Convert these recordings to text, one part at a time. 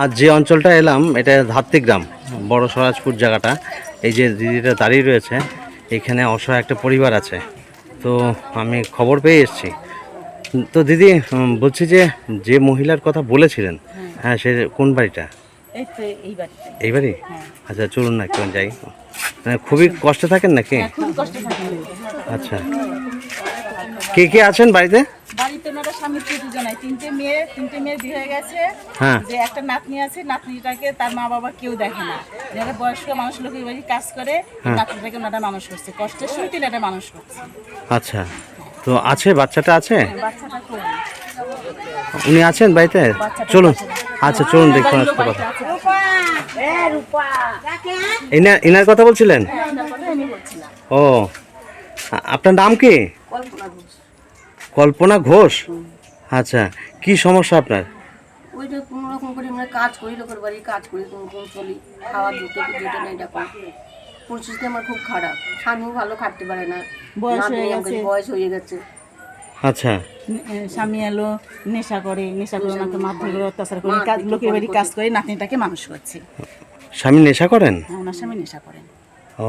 আর যে অঞ্চলটা এলাম এটা ধাত্রী গ্রাম বড় সরাজপুর জায়গাটা। এই যে দিদিটা দাঁড়িয়ে রয়েছে এখানে অসহায় একটা পরিবার আছে। তো আমি খবর পেয়ে এসেছি। তো দিদি বলছি যে যে মহিলার কথা বলেছিলেন হ্যাঁ সে কোন বাড়িটা? এই বাড়ি? হ্যাঁ। আচ্ছা চলুন না একটু যাই। মানে খুবই কষ্টে থাকেন নাকি? হ্যাঁ, আচ্ছা। কে কে আছেন বাড়িতে? বাড়িতে ওনারা স্বামী স্ত্রী দুজনাই তিনটে মেয়ে তিনটে মেয়ে বিয়ে হয়ে গেছে। হ্যাঁ। যে একটা নাতনি আছে নাতনিটাকে তার মা বাবা কেউ দেখে না। যারা বয়স্ক মানুষ লোকের বাড়ি কাজ করে হ্যাঁ। নাতনিটাকে ওনারা মানুষ করছে। কষ্টের সহিত এটা মানুষ করছে। আচ্ছা। তো আছে বাচ্চাটা আছে? বাচ্চাটা উনি আছেন বাড়িতে? চলুন। আচ্ছা চলুন দেখুন আজকে কথা। ইনার ইনার কথা বলছিলেন? ও। আপনার নাম কি? কল্পনা ঘোষ? আচ্ছা কি সমস্যা আপনার? ওই যে কোনো রকম করে আমরা কাজ করি লোকের বাড়ি কাজ করি কোনো রকম চলি খাওয়া দুটো দুটো নেই এরকম পরিস্থিতি আমার খুব খারাপ। স্বামীও ভালো খাটতে পারে না। বয়স হয়ে গেছে। বয়স হয়ে গেছে। আচ্ছা। স্বামী এলো নেশা করে নেশা করে ওনাকে মারধর করে অত্যাচার করে কাজ লোকের বাড়ি কাজ করে নাতনিটাকে মানুষ করছে। স্বামী নেশা করেন? হ্যাঁ, ওনার স্বামী নেশা করেন। ও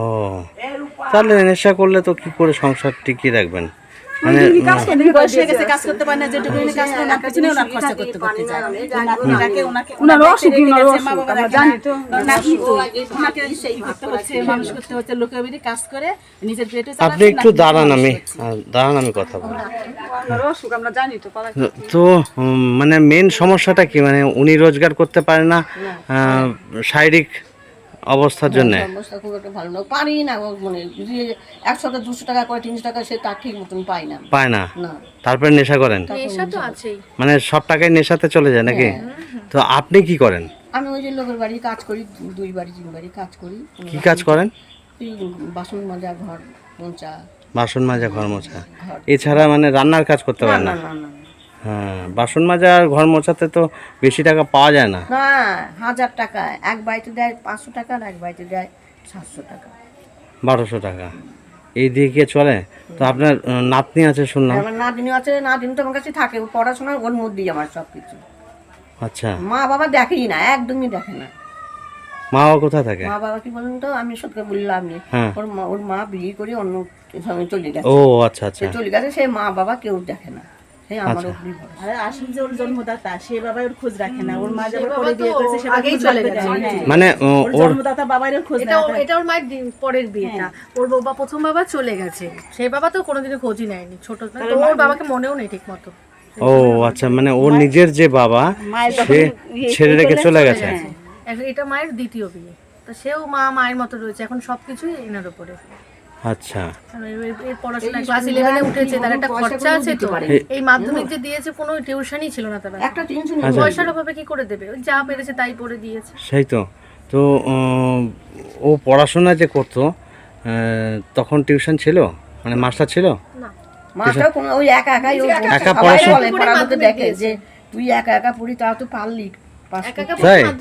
তাহলে নেশা করলে তো কি করে সংসার টিকিয়ে রাখবেন? মানে বয়স হয়ে গেছে কাজ করতে পারে না যেটুকু কাজ করে ওনার পিছনে ওনার খরচা করতে করতে যায়। নাতনিটাকে ওনাকে ওনার অসুখী মা বাবা জানি তো। নাতনি তো ওনাকে সেই করতে হচ্ছে মানুষ করতে হচ্ছে লোকের বাড়ি কাজ করে নিজের পেটে আপনি একটু দাঁড়ান আমি দাঁড়ান আমি কথা বলি তো মানে মেন সমস্যাটা কি? মানে উনি রোজগার করতে পারে না শারীরিক অবস্থার জন্য। অবস্থা খুব একটা ভালো না। পারি না মানে একশো টাকা দুশো টাকা করে তিনশো টাকা সে তার ঠিক মতন পাই না। পায় না? তারপরে নেশা করেন? নেশা তো আছেই। মানে সব টাকায় নেশাতে চলে যায় নাকি? তো আপনি কি করেন? আমি ওই যে লোকের বাড়ি কাজ করি দুই বাড়ি তিন বাড়ি কাজ করি। কি কাজ করেন? বাসন মাজা ঘর মোচা বাসন মাজা ঘর মোছা। এছাড়া মানে রান্নার কাজ করতে পারেন না না না না। হ্যাঁ বাসন মাজা আর ঘর মোছাতে তো বেশি টাকা পাওয়া যায় না। না হাজার টাকা। এক বাড়িতে দেয় পাঁচশো টাকা আর এক বাড়িতে দেয় সাতশো টাকা। বারোশো টাকা। এই দিয়ে কি চলে? তো আপনার নাতনি আছে শুনলাম। আমার নাদিনী আছে নাদিনী তো আমার কাছে থাকে ও পড়াশোনা ওর মধ্যেই আমার সব কিছু আচ্ছা। মা বাবা দেখেই না একদমই দেখে না। মা বাবা কোথায় থাকে? মা বাবা কি বলুন তো আমি সত্যি বললাম নি হ্যাঁ। ওর মা ওর মা বিয়ে করে অন্য সঙ্গে চলে গেছে। ও আচ্ছা আচ্ছা। চলে গেছে সেই মা বাবা কেউ দেখে না। আমার আচ্ছা। আর আসল যে ওর জন্মদাতা সে বাবা ওর খোঁজ রাখে না। ওর মা যাবার পরে বিয়ে করেছে সে আগেই চলে গেছে। মানে ওর ওর জন্মদাতা বাবার খোঁজ এটা এটা ওর মায়ের পরের বিয়েটা। ওর বাবা প্রথম বাবা চলে গেছে। সেই বাবা তো কোনোদিনও খোঁজই নেয়নি। ছোট তো ওর বাবাকে মনেও নেই ঠিক মতো ও আচ্ছা মানে ওর নিজের যে বাবা সে ছেড়ে রেখে চলে গেছে। এটা মায়ের দ্বিতীয় বিয়ে। তো সেও মা মায়ের মতো রয়েছে। এখন সবকিছুই এনার উপরে। আচ্ছা। এর- এর- এর পড়াশোনা ক্লাস ইলেভেনে উঠেছে তার একটা খরচা আছে তো। এই মাধ্যমিক যে দিয়েছে কোনো টিউশনই ছিল না তারা একটা আচ্ছা। পয়সার অভাবে কি করে দেবে? ওই যা পেরেছে তাই পড়ে দিয়েছে। সেই তো। তো ও পড়াশোনা যে করতো আহ, তখন টিউশন ছিল? মানে মাস্টার ছিল? না। মাস্টার কোনো ওই একা একাই একা পড়াশোনা- বলে দেখে যে তুই একা একা পড়ি তাও তো পারলি।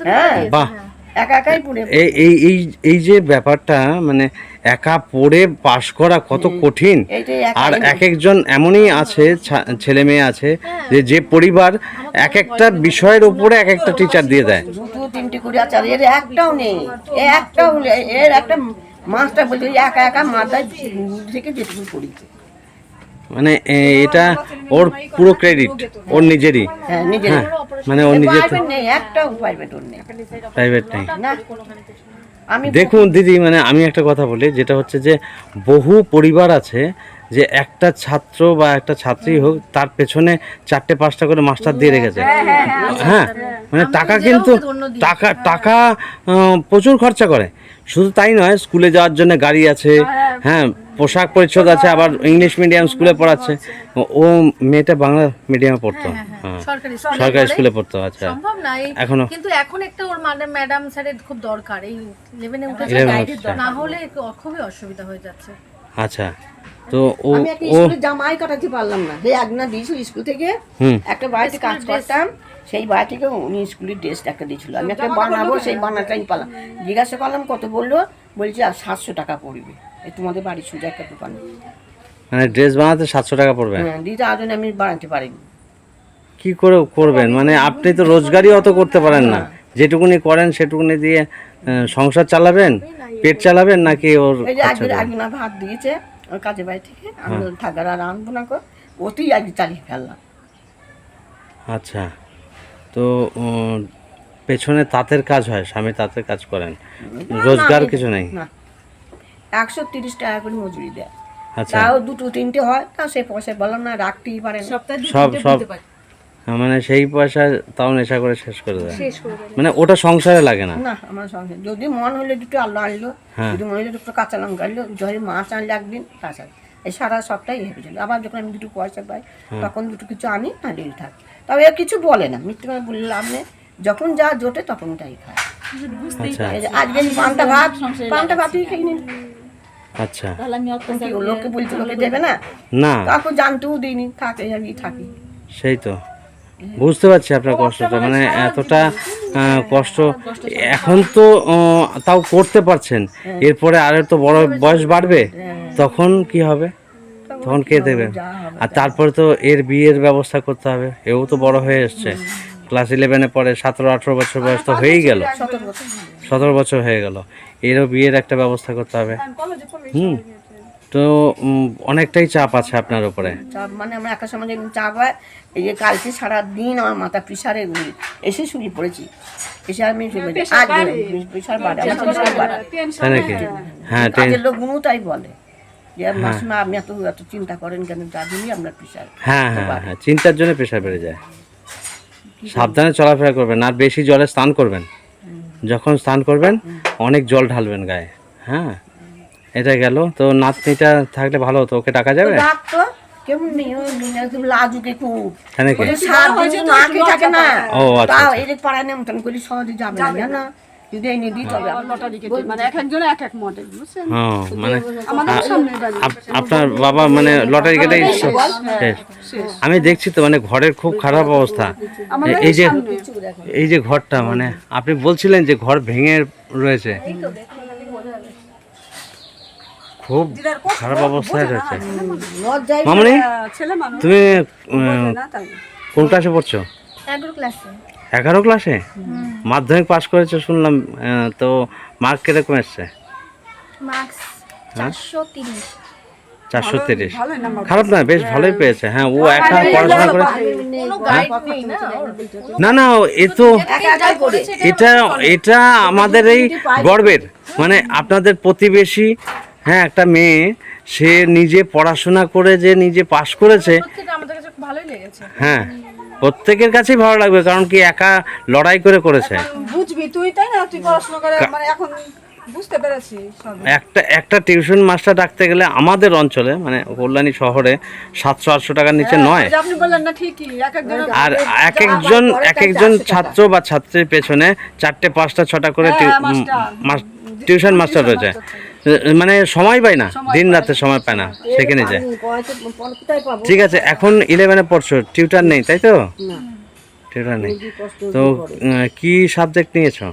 হ্যাঁ। বাহ। হ্যাঁ। একা একাই পড়ে এই এই এই এই যে ব্যাপারটা মানে একা পড়ে পাশ করা কত কঠিন। আর এক একজন এমনই আছে ছা- ছেলে মেয়ে আছে যে যে পরিবার এক একটা বিষয়ের উপরে এক একটা টিচার দিয়ে দেয়। দুটো তিনটে করে আছে এর একটাও নেই একটাও এর একটা মাস্টার বলছে একা একা মাথায় থেকে যেটুকু পড়িছে মানে এটা ওর পুরো ক্রেডিট ওর নিজেরই। হ্যাঁ হ্যাঁ মানে ওর নিজের প্রাইভেট নেই দেখুন দিদি মানে আমি একটা কথা বলি যেটা হচ্ছে যে বহু পরিবার আছে যে একটা ছাত্র বা একটা ছাত্রী হোক তার পেছনে চারটে পাঁচটা করে মাস্টার দিয়ে রেখেছে। হ্যাঁ মানে টাকা কিন্তু টাকা টাকা প্রচুর খরচা করে। শুধু তাই নয় স্কুলে যাওয়ার জন্য গাড়ি আছে হ্যাঁ পোশাক পরিচ্ছদ আছে আবার ইংলিশ মিডিয়াম স্কুলে পড়াচ্ছে। ও- মেয়েটা বাংলা মিডিয়ামে পড়তো। হ্যাঁ সরকারি সরকারি স্কুলে পড়তো আচ্ছা। সম্ভব না এই এখনও। কিন্তু এখন একটা ওর মানে ম্যাডাম স্যারের খুব দরকার এই ইলেভেনে উঠেছে 11 guide-এর উঠছে। দরকার। না হলে খুবই অসুবিধা হয়ে যাচ্ছে। আচ্ছা তো ও ও জামাই কাটাতে পারলাম না। সেই দিয়েছিল স্কুল থেকে একটা বাড়িতে কাজ করতাম সেই বাড়ি থেকে উনি স্কুলের ড্রেস একটা দিয়েছিল। আমি একটা বানাবো সেই বানাটাই পালাম জিজ্ঞাসা করলাম কত বলল? বলছি আর সাতশো টাকা পড়বে। তোমাদের বাড়ির সোজা একটা দোকানে। মানে ড্রেস বানাতে সাতশো টাকা পড়বে? হ্যাঁ দিদি আজ আমি বানাতে পারিনি। কি করে করবেন? মানে আপনি তো রোজগারই অত করতে পারেন না। যেটুকুনি করেন সেটুকুনি দিয়ে সংসার চালাবেন? পেট চালাবেন নাকি ওর? আগে না ভাত দিয়েছে ওর কাজে বাড়ি থেকে। আমি হ্যাঁ। থাকার আর আনব না কর। ওতেই আগে চালিয়ে ফেললাম। আচ্ছা। তো পেছনে তাঁতের কাজ হয় স্বামী তাঁতের কাজ করেন। রোজগার কিছু নেই? একশো তিরিশ টাকা করে মজুরি দেয়। আচ্ছা। তাও দুটো তিনটে হয় তা সে পয়সা বললাম না রাখতেই পারে না। সব সব দিতে পারে। মানে সেই পয়সা তাও নেশা করে শেষ করে দেয়। শেষ করে দেবে মানে ওটা সংসারে লাগে না। না আমার সঙ্গে যদি মন হলে দুটো আলু আনলো হ্যাঁ। যদি মনে হলে দুটো কাঁচা লঙ্কা আনলো যদি মাছ আনলে একদিন তাছাড়া এই সারা সপ্তাহে হেঁটে চলে। আবার যখন আমি দুটো পয়সা পাই হ্যাঁ। তখন দুটো কিছু আনি না ডিল থাক। তবে কিছু বলে না। মিথ্যে করে বললে লাভ নেই যখন যা জোটে তখন তাই খায়। আচ্ছা। আজকে পান্তা ভাত পান্তা ভাতই খেয়ে নিন। আচ্ছা। তাহলে আমি অত্যাচার কি লোককে বলছে লোকে দেবে না? না। কাউকে জানতেও দিইনি থাকে আমি থাকি। সেই তো। বুঝতে পারছি আপনার কষ্টটা মানে এতটা কষ্ট এখন তো তাও করতে পারছেন। এরপরে আরও তো বড় বয়স বাড়বে? তখন কি হবে? তখন কে দেবে। আর তারপরে তো এর বিয়ের ব্যবস্থা করতে হবে। এও তো বড় হয়ে এসছে। ক্লাস ইলেভেনে পরে সতেরো আঠেরো বছর বয়স তো হয়েই গেল। সতেরো বছর। সতেরো বছর হয়ে গেল। এরও বিয়ের একটা ব্যবস্থা করতে হবে। হুম। তো অনেকটাই চাপ আছে আপনার উপরে। চাপ মানে আমরা একটা সময় যেমন চাপ হয় এই যে কালকে সারা দিন আমার মাথা প্রেশারে গুলি এসে শুয়ে পড়েছি। এসে আমি শুয়ে পড়েছি। আজ প্রেশার বাড়ে। আমার প্রেশার বাড়ে। তাই নাকি? হ্যাঁ কাজের লোকগুলো তাই বলে। যে মাসিমা আপনি এত এত চিন্তা করেন কেন? যার জন্যই আপনার প্রেশার হ্যাঁ হ্যাঁ হ্যাঁ চিন্তার জন্য প্রেশার বেড়ে যায়। সাবধানে চলাফেরা করবেন আর বেশি জলে স্নান করবেন। যখন স্নান করবেন অনেক জল ঢালবেন গায়ে হ্যাঁ? এটা গেল তো নাতনিটা থাকলে ভালো হতো ওকে ডাকা যাবে? খেয়ে থাকে না। ও, আচ্ছা, তাও। এই যে পাড়ায় নেমতন করি সহজে যাবে না জানো যদি এনে দিই তবে মানে এক একজন এক এক মডেল বুঝছেন? হ্যাঁ মানে আমাদের সামনে আপনার বাবা মানে লটারি শেষ। আমি দেখছি তো মানে ঘরের খুব খারাপ অবস্থা। এই যে এই যে ঘরটা মানে আপনি বলছিলেন যে ঘর ভেঙে রয়েছে। খুব খারাপ অবস্থায় রয়েছে। মামনি তুমি কোন ক্লাসে পড়ছো? ক্লাসে এগারো ক্লাসে মাধ্যমিক পাশ করেছে শুনলাম তো মার্ক কীরকম এসছে? মার্কস চারশো তিরিশ। খারাপ না বেশ ভালোই পেয়েছে। হ্যাঁ ও একা পড়াশোনা করে কোনো না। না না এ তো এটা এটা আমাদের এই গর্বের। মানে আপনাদের প্রতিবেশী হ্যাঁ একটা মেয়ে সে নিজে পড়াশোনা করে যে নিজে পাশ করেছে সত্যি আমাদের কাছে খুব ভালোই লেগেছে। হ্যাঁ। প্রত্যেকের কাছেই ভালো লাগবে কারণ কি একা লড়াই করে করেছে। বুঝবি তুই তাই না? তুই পড়াশোনা করে মানে এখন বুঝতে পেরেছি সব। একটা একটা টিউশন মাস্টার ডাকতে গেলে আমাদের অঞ্চলে মানে কল্যাণী শহরে সাতশো আটশো টাকার নিচে নয়। যে আপনি বললেন না ঠিকই এক একজন আর এক একজন এক একজন ছাত্র বা ছাত্রীর পেছনে চারটে পাঁচটা ছটা করে হ্যাঁ, টিউশন মাস্টার রয়েছে। মানে সময় পায় না দিন রাতে সময় পায় না সেখানে যায়। ঠিক আছে এখন ইলেভেনে পড়ছো টিউটার নেই তাই তো? টিউটার নেই। তো কি সাবজেক্ট নিয়েছো?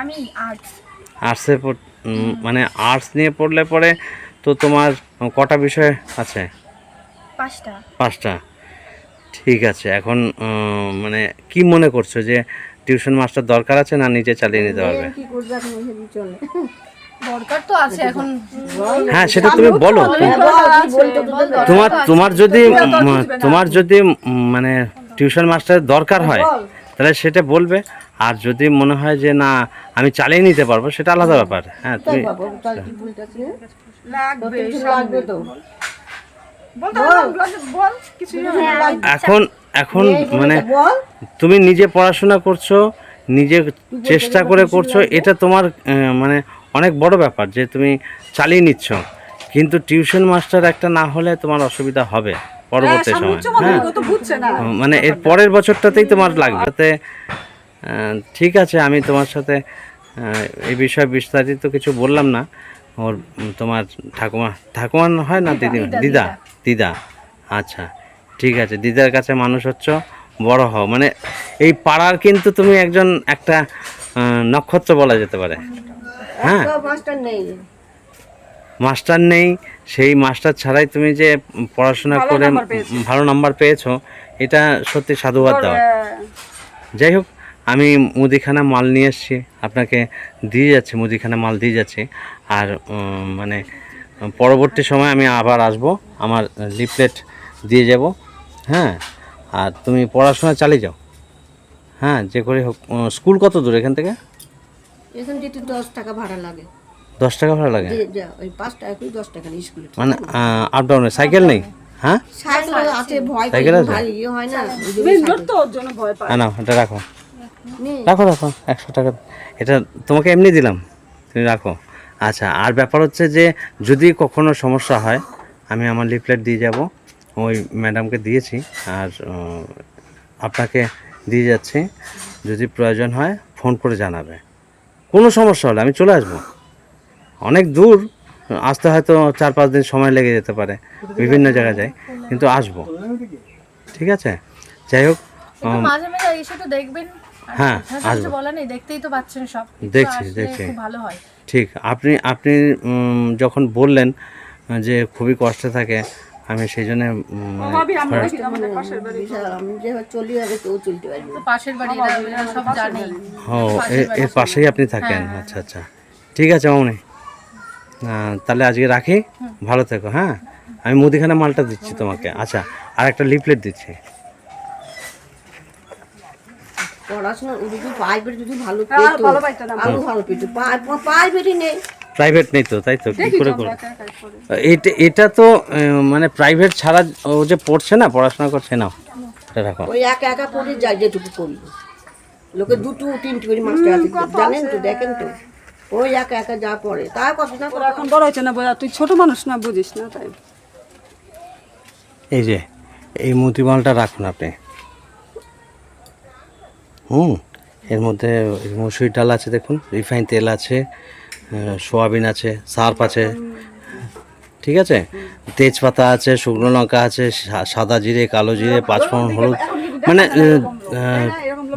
আমি আর্টস আর্টসে মানে আর্টস নিয়ে পড়লে পরে তো তোমার কটা বিষয় আছে? পাঁচটা। পাঁচটা। ঠিক আছে এখন মানে কি মনে করছ যে টিউশন মাস্টার দরকার আছে না নিজে চালিয়ে নিতে পারবে? দরকার তো আছে এখন। হ্যাঁ সেটা তুমি বলো। হ্যাঁ? তোমার তোমার যদি তোমার যদি মানে টিউশন মাস্টার দরকার হয় তাহলে সেটা বলবে। আর যদি মনে হয় যে না আমি চালিয়ে নিতে পারব সেটা আলাদা ব্যাপার। হ্যাঁ তুমি এখন এখন মানে তুমি নিজে পড়াশোনা করছ নিজে চেষ্টা করে করছ এটা তোমার মানে অনেক বড় ব্যাপার যে তুমি চালিয়ে নিচ্ছ। কিন্তু টিউশন মাস্টার একটা না হলে তোমার অসুবিধা হবে পরবর্তী সময়। হ্যাঁ। না। মানে এর পরের বছরটাতেই তোমার লাগবে। তাতে ঠিক আছে আমি তোমার সাথে এই বিষয়ে বিস্তারিত কিছু বললাম না। ওর তোমার ঠাকুমা ঠাকুমা হয় না দিদি দিদা? দিদা আচ্ছা ঠিক আছে দিদার কাছে মানুষ হচ্ছ বড় হও। মানে এই পাড়ার কিন্তু তুমি একজন একটা নক্ষত্র বলা যেতে পারে। হ্যাঁ। মাস্টার নেই। মাস্টার নেই সেই মাস্টার ছাড়াই তুমি যে পড়াশোনা করে ভালো নাম্বার পেয়েছ এটা সত্যি সাধুবাদ দাও যাই হোক আমি মুদিখানা মাল নিয়ে এসেছি আপনাকে দিয়ে যাচ্ছি মুদিখানা মাল দিয়ে যাচ্ছি। আর মানে পরবর্তী সময় আমি আবার আসব আমার লিফলেট দিয়ে যাব হ্যাঁ। আর তুমি পড়াশোনা চালিয়ে যাও হ্যাঁ যে করে হোক স্কুল কত দূর এখান থেকে? এখান যেতে দশ টাকা ভাড়া লাগে। দশ টাকা ভাড়া লাগে? ওই পাঁচ টাকা করে দশ টাকা স্কুলে মানে আপ ডাউনে সাইকেল নেই? হ্যাঁ? সাইকেল আছে। ভয় সাইকেল আছে? ইয়ে হয় না তো ওর জন্য ভয় পায়। নাও এটা রাখো। রাখো রাখো একশো টাকা। এটা তোমাকে এমনি দিলাম। তুমি রাখো। আচ্ছা আর ব্যাপার হচ্ছে যে যদি কখনো সমস্যা হয় আমি আমার লিফলেট দিয়ে যাব। ওই ম্যাডামকে দিয়েছি আর আপনাকে দিয়ে যাচ্ছি। যদি প্রয়োজন হয় ফোন করে জানাবে। কোনো সমস্যা হলে আমি চলে আসব। অনেক দূর আসতে হয়তো চার পাঁচ দিন সময় লেগে যেতে পারে বিভিন্ন জায়গায় যাই কিন্তু আসব। ঠিক আছে? যাই হোক মাঝে মাঝে এসে তো দেখবেন। হ্যাঁ, কিছু আসব। দেখতেই তো পাচ্ছেন সব। দেখছি, দেখছি। ভালো হয়। ঠিক আপনি আপনি যখন বললেন যে খুবই কষ্টে থাকে আমি সেই জন্য ও এর পাশেই আপনি থাকেন? আচ্ছা আচ্ছা। ঠিক আছে মামনি। তাহলে আজকে রাখি? ভালো থেকো হ্যাঁ? আমি মুদিখানা মালটা দিচ্ছি তোমাকে। আচ্ছা আর একটা লিফলেট দিচ্ছি। পড়াশোনা যদি প্রাইভেট যদি ভালো হ্যাঁ, পেতো ভালো পাইতো না। আরও ভালো পেতো প্রাইভেটই নেই। প্রাইভেট নেই তো তাই তো? কি করে করব? এটা এটা তো মানে প্রাইভেট ছাড়া ও যে পড়ছে না পড়াশোনা করছে না এটা রাখো। ওই একা একা পড়ে যায় যেটুকু করি। লোকে দুটো তিনটে করে মাস্টার আছে জানেন তো দেখেন তো। ওই একা একা যা পড়ে তা কত না ওরা এখন বড় হয়েছে না বোঝা তুই ছোট মানুষ না বুঝিস না তাই। এই যে এই মুদিমালটা রাখুন আপনি। হুম এর মধ্যে মসুরি ডাল আছে দেখুন রিফাইন তেল আছে সোয়াবিন আছে সার্ফ আছে। ঠিক আছে? তেজপাতা আছে শুকনো লঙ্কা আছে সাদা জিরে কালো জিরে পাঁচফোড়ন হলুদ মানে আহ,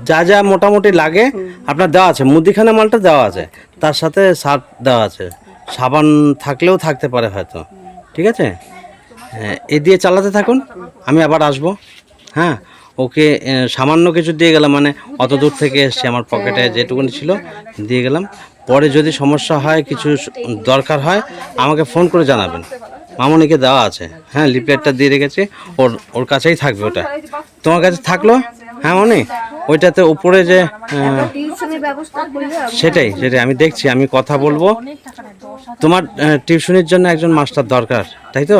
যা যা মোটামুটি লাগে আপনার দেওয়া আছে। মুদিখানা মালটা দেওয়া আছে। তার সাথে সার্ফ দেওয়া আছে। সাবান থাকলেও থাকতে পারে হয়তো। ঠিক আছে? হ্যাঁ এ দিয়ে চালাতে থাকুন। আমি আবার আসব। হ্যাঁ ওকে সামান্য কিছু দিয়ে গেলাম। মানে অত দূর থেকে এসছে। আমার পকেটে যেটুকুনি ছিল দিয়ে গেলাম। পরে যদি সমস্যা হয় কিছু দরকার হয় আমাকে ফোন করে জানাবেন। মামনিকে দেওয়া আছে। হ্যাঁ লিপলেটটা দিয়ে রেখেছি। ওর ওর কাছেই থাকবে ওটা। তোমার কাছে থাকল? হ্যাঁ মনি ওইটাতে উপরে যে সেটাই সেটাই। আমি দেখছি আমি কথা বলব। তোমার টিউশনের জন্য একজন মাস্টার দরকার তাই তো?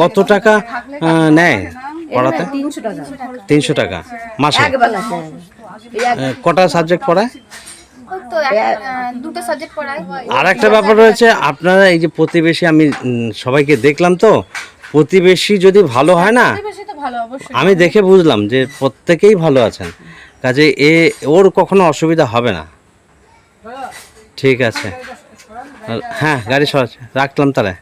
কত টাকা নেয় পড়াতে? তিনশো টাকা। মাসে? হ্যাঁ। কটা সাবজেক্ট পড়ায়? পড়ায়। আর একটা ব্যাপার রয়েছে আপনারা এই যে প্রতিবেশী আমি সবাইকে দেখলাম তো প্রতিবেশী যদি ভালো হয় না আমি দেখে বুঝলাম যে প্রত্যেকেই ভালো আছেন। কাজে এ ওর কখনো অসুবিধা হবে না। ঠিক আছে। হ্যাঁ গাড়ি সরাচ্ছে রাখলাম তাহলে।